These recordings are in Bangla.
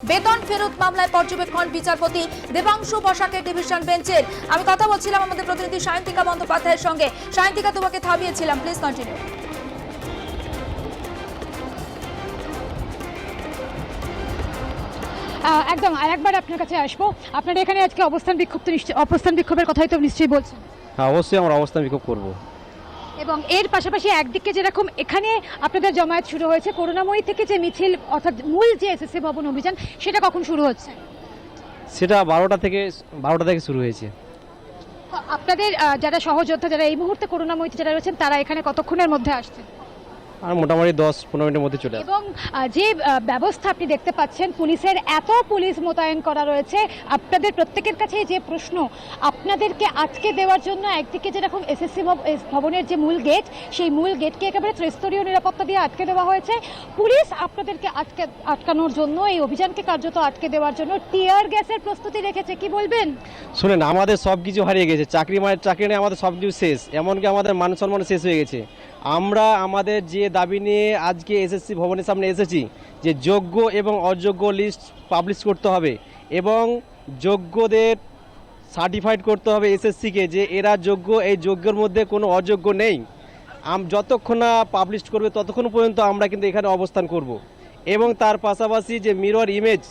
বেতন ফেরত মামলায় পর্যবেক্ষণ বিচারপতি দেবাংশু বসাকের ডিভিশন বেঞ্চের। আমি কথা বলছিলাম আমাদের প্রতিনিধি সায়ন্তিকা বন্দ্যোপাধ্যায়ের সঙ্গে। সায়ন্তিকা তোমাকে থামিয়েছিলাম। প্লিজ কন্টিনিউ একদম। আর একবার আপনার কাছে আসব। আপনারা এখানে আজকে অবস্থান বিক্ষোভ অবস্থান বিক্ষোভের কথাই তো নিশ্চয়ই বলছেন। হ্যাঁ অবশ্যই আমরা অবস্থান বিক্ষোভ করব। এবং এর পাশাপাশি একদিকে যেরকম এখানে আপনাদের জমায়েত শুরু হয়েছে করুণাময়ী থেকে যে মিছিল অর্থাৎ মূল যে এসএসসি ভবন অভিযান সেটা কখন শুরু হচ্ছে? সেটা বারোটা থেকে বারোটা থেকে শুরু হয়েছে। আপনাদের যারা সহযোদ্ধা যারা এই মুহূর্তে করুণাময়ীতে যারা রয়েছেন তারা এখানে কতক্ষণের মধ্যে আসছেন? আর মোটামুটি দশ পনেরো মিনিটের মধ্যে চলে এবং যে ব্যবস্থা আপনি দেখতে পাচ্ছেন পুলিশের এত পুলিশ মোতায়েন করা রয়েছে আপনাদের প্রত্যেকের কাছে যে প্রশ্ন আপনাদেরকে আজকে দেওয়ার জন্য একদিকে যেরকম এসএসসি ভবনের যে মূল গেট সেই মূল গেটকে একেবারে ত্রিস্তরীয় নিরাপত্তা দিয়ে আটকে দেওয়া হয়েছে। পুলিশ আপনাদেরকে আটকে আটকানোর জন্য এই অভিযানকে কার্যত আটকে দেওয়ার জন্য টিয়ার গ্যাসের প্রস্তুতি রেখেছে কি বলবেন? শুনেন আমাদের সব কিছু হারিয়ে গেছে চাকরি মানে চাকরি নিয়ে আমাদের সব কিছু শেষ এমনকি আমাদের মান সম্মান শেষ হয়ে গেছে। আমরা আমাদের যে দাবি নিয়ে আজকে এসএসসি ভবনের সামনে এসেছি, যে যোগ্য এবং অযোগ্য লিস্ট পাবলিশ করতে হবে এবং যোগ্যদের সার্টিফাইড করতে হবে এসএসসিকে যে এরা যোগ্য, এই যোগ্যর মধ্যে কোনো অযোগ্য নেই। আম, যতক্ষণ না পাবলিশ করবে ততক্ষণ পর্যন্ত আমরা কিন্তু এখানে অবস্থান করব। এবং তার পাশাপাশি যে মিরর ইমেজ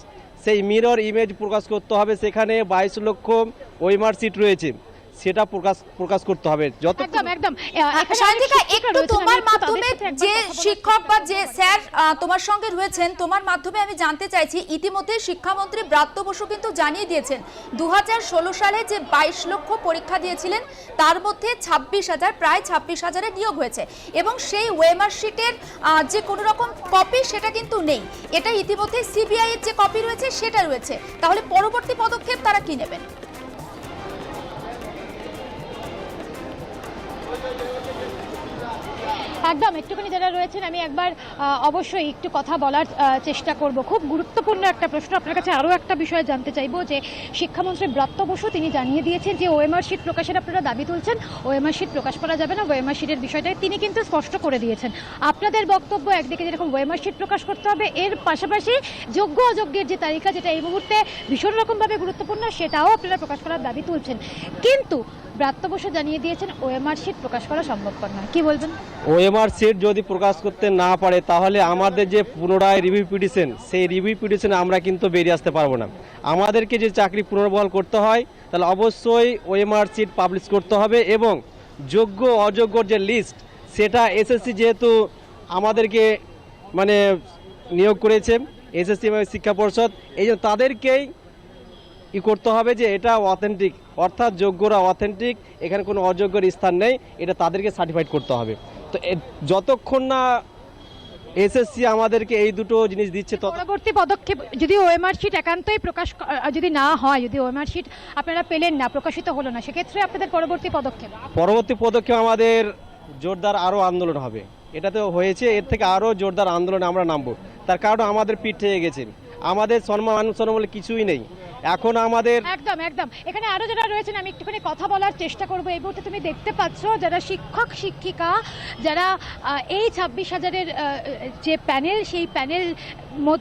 সেই মিরর ইমেজ প্রকাশ করতে হবে। সেখানে বাইশ লক্ষ ওইমার সিট রয়েছে। সেটা প্রকাশ প্রকাশ করতে হবে। যত একদম একদম। সায়ন্তিকা একটু তোমার মাধ্যমে যে শিক্ষক বা যে স্যার তোমার সঙ্গে রয়েছেন তোমার মাধ্যমে আমি জানতে চাইছি ইতিমধ্যে শিক্ষামন্ত্রী ব্রাত্য বসু কিন্তু জানিয়ে দিয়েছেন দু হাজার ষোলো সালে যে বাইশ লক্ষ পরীক্ষা দিয়েছিলেন তার মধ্যে ছাব্বিশ হাজার প্রায় ছাব্বিশ হাজারের নিয়োগ হয়েছে। এবং সেই ওয়েমার শিটের যে কোনো রকম কপি সেটা কিন্তু নেই। এটা ইতিমধ্যে সিবিআইয়ের যে কপি রয়েছে সেটা রয়েছে। তাহলে পরবর্তী পদক্ষেপ তারা কি নেবেন? একদম, একটুখানি যারা রয়েছেন, আমি একবার অবশ্যই একটু কথা বলার চেষ্টা করব। খুব গুরুত্বপূর্ণ একটা প্রশ্ন। আপনার কাছে আরও একটা বিষয় জানতে চাইব যে, শিক্ষামন্ত্রী ব্রাত্য বসু তিনি জানিয়ে দিয়েছেন যে, ওএমআর শিট প্রকাশের আপনারা দাবি তুলছেন। ওএমআর শিট প্রকাশ করা যাবে না, ওএমআর শিটের বিষয়টাই তিনি কিন্তু স্পষ্ট করে দিয়েছেন। আপনাদের বক্তব্য একদিকে যেরকম ওএমআর শিট প্রকাশ করতে হবে, এর পাশাপাশি যোগ্য অযোগ্যের যে তালিকা, যেটা এই মুহূর্তে ভীষণ রকমভাবে গুরুত্বপূর্ণ, সেটাও আপনারা প্রকাশ করার দাবি তুলছেন। কিন্তু ব্রাত্য জানিয়ে দিয়েছেন, ওএমআর শিট প্রকাশ করা সম্ভবপর নয়। কি বলবেন? ওএমআর সিট যদি প্রকাশ করতে না পারে, তাহলে আমাদের যে পুনরায় রিভিউ পিটিশন সেই রিভিউ পিটিশনে আমরা কিন্তু বেরিয়ে আসতে পারব না। আমাদেরকে যে চাকরি পুনর্বহাল করতে হয়, তাহলে অবশ্যই ওএমআর সিট পাবলিশ করতে হবে এবং যোগ্য অযোগ্যর যে লিস্ট সেটা এসএসসি যেহেতু আমাদেরকে মানে নিয়োগ করেছে এসএসসি শিক্ষা পরিষদ, এই তাদেরকেই ই করতে হবে যে এটা অথেন্টিক অর্থাৎ যোগ্যরা অথেন্টিক এখানে কোনো অযোগ্যর স্থান নেই এটা তাদেরকে সার্টিফাইড করতে হবে। তো যতক্ষণ না এসএসসি আমাদেরকে এই দুটো জিনিস দিচ্ছে পরবর্তী পদক্ষেপ যদি ওএমআর শিট একান্তই প্রকাশ যদি না হয় যদি ওএমআর শিট আপনারা পেলেন না প্রকাশিত হলো না সেক্ষেত্রে আপনাদের পরবর্তী পদক্ষেপ? পরবর্তী পদক্ষেপ আমাদের জোরদার আরও আন্দোলন হবে। এটা তো হয়েছে এর থেকে আরও জোরদার আন্দোলনে আমরা নামবো। তার কারণ আমাদের পিঠ থেকে গেছে। আমাদের সম্মান সম্মান বলে কিছুই নেই। এখন আমাদের একদম একদম। এখানে আরও যারা রয়েছেন, আমি একটুখানি কথা বলার চেষ্টা করব। এই মুহূর্তে তুমি দেখতে পাচ্ছ যারা শিক্ষক, শিক্ষিকা, যারা এই ছাব্বিশ হাজারের যে প্যানেল, সেই প্যানেল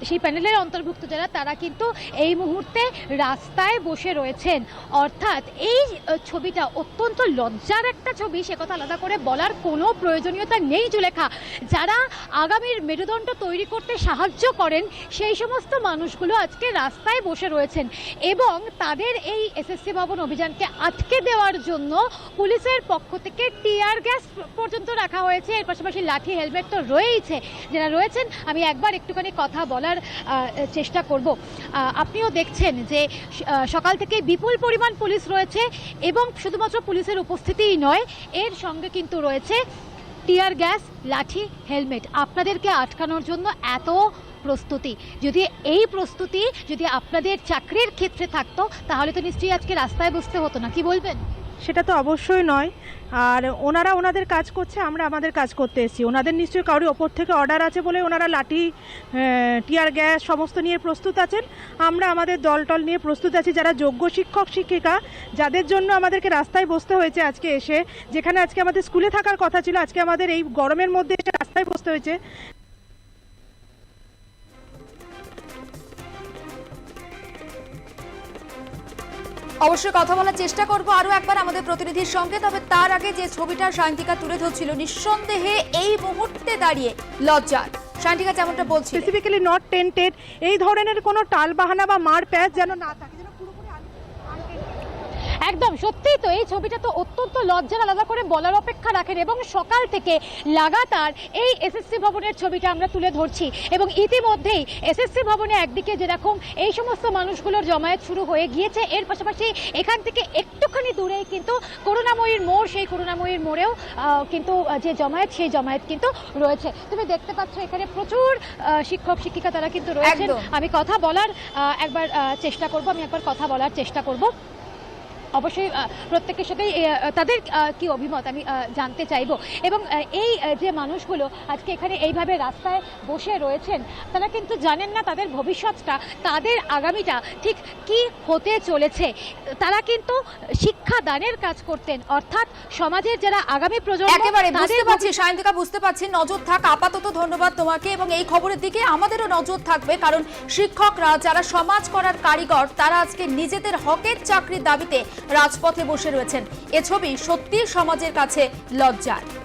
সেই প্যানেলের অন্তর্ভুক্ত যারা, তারা কিন্তু এই মুহূর্তে রাস্তায় বসে রয়েছেন। অর্থাৎ এই ছবিটা অত্যন্ত লজ্জার একটা ছবি, সে কথা আলাদা করে বলার কোনো প্রয়োজনীয়তা নেই জুলেখা। যারা আগামীর মেরুদণ্ড তৈরি করতে সাহায্য করেন, সেই সমস্ত মানুষগুলো আজকে রাস্তায় বসে রয়েছেন। এবং তাদের এই এসএসসি ভবন অভিযানকে আটকে দেওয়ার জন্য পুলিশের পক্ষ থেকে টিয়ার গ্যাস পর্যন্ত রাখা হয়েছে। এর পাশাপাশি লাঠি, হেলমেট তো রয়েইছে। যারা রয়েছেন, আমি একবার একটুখানি কথা বলার চেষ্টা করব। আপনিও দেখছেন যে সকাল থেকে বিপুল পরিমাণ পুলিশ রয়েছে এবং শুধুমাত্র পুলিশের উপস্থিতিই নয়, এর সঙ্গে কিন্তু রয়েছে টিয়ার গ্যাস, লাঠি, হেলমেট আপনাদেরকে আটকানোর জন্য এত প্রস্তুতি। যদি এই প্রস্তুতি যদি আপনাদের চাকরির ক্ষেত্রে থাকতো, তাহলে তো নিশ্চয়ই আজকে রাস্তায় বসতে হতো না, কি বলবেন? সেটা তো অবশ্যই নয়। আর ওনারা ওনাদের কাজ করছে, আমরা আমাদের কাজ করতে এসেছি। ওনাদের নিশ্চয়ই কারোর ওপর থেকে অর্ডার আছে বলে ওনারা লাঠি টিয়ার গ্যাস সমস্ত নিয়ে প্রস্তুত আছেন। আমরা আমাদের দল টল নিয়ে প্রস্তুত আছি। যারা যোগ্য শিক্ষক, শিক্ষিকা, যাদের জন্য আমাদেরকে রাস্তায় বসতে হয়েছে আজকে এসে, যেখানে আজকে আমাদের স্কুলে থাকার কথা ছিল, আজকে আমাদের এই গরমের মধ্যে এসে রাস্তায় বসতে হয়েছে। অবশ্যই কথা বলার চেষ্টা করব। আরও একবার আমাদের প্রতিনিধির সঙ্গে, তবে তার আগে যে ছবিটা সায়ন্তিকা তুলে ধরছিল, নিঃসন্দেহে এই মুহূর্তে দাঁড়িয়ে লজ্জার। সায়ন্তিকা যেমনটা বলছি স্পেসিফিক্যালি নট টেন্টেড এই ধরনের কোনো টাল বাহানা বা মার প্যাচ যেন না থাকে। একদম সত্যিই তো এই ছবিটা তো অত্যন্ত লজ্জার আলাদা করে বলার অপেক্ষা রাখেন এবং সকাল থেকে লাগাতার এই এসএসসি ভবনের ছবিটা আমরা তুলে ধরছি এবং ইতিমধ্যেই এসএসসি ভবনে একদিকে যেরকম এই সমস্ত মানুষগুলোর জমায়েত শুরু হয়ে গিয়েছে এর পাশাপাশি এখান থেকে একটুখানি দূরেই কিন্তু করুণাময়ীর মোড় সেই করুণাময়ীর মোড়েও কিন্তু যে জমায়েত সেই জমায়েত কিন্তু রয়েছে। তুমি দেখতে পাচ্ছ এখানে প্রচুর শিক্ষক শিক্ষিকা তারা কিন্তু রয়েছেন। আমি কথা বলার একবার চেষ্টা করব আমি একবার কথা বলার চেষ্টা করব। অবশ্যই প্রত্যেকের সাথেই তাদের কি অভিমত আমি জানতে চাইব। এবং এই যে মানুষগুলো আজকে এখানে এইভাবে রাস্তায় বসে রয়েছেন তারা কিন্তু জানেন না তাদের ভবিষ্যৎটা তাদের আগামীটা ঠিক কি হতে চলেছে। তারা কিন্তু শিক্ষাদানের কাজ করতেন অর্থাৎ সমাজের যারা আগামী প্রজন্ম একেবারে তাদের বুঝতে পারছি সায়ন্তিকা বুঝতে পারছি নজর থাক আপাতত ধন্যবাদ তোমাকে এবং এই খবরের দিকে আমাদেরও নজর থাকবে কারণ শিক্ষকরা যারা সমাজ করার কারিগর তারা আজকে নিজেদের হকের চাকরির দাবিতে রাজপথে বসে রয়েছেন। এ ছবি সত্যি সমাজের কাছে লজ্জার।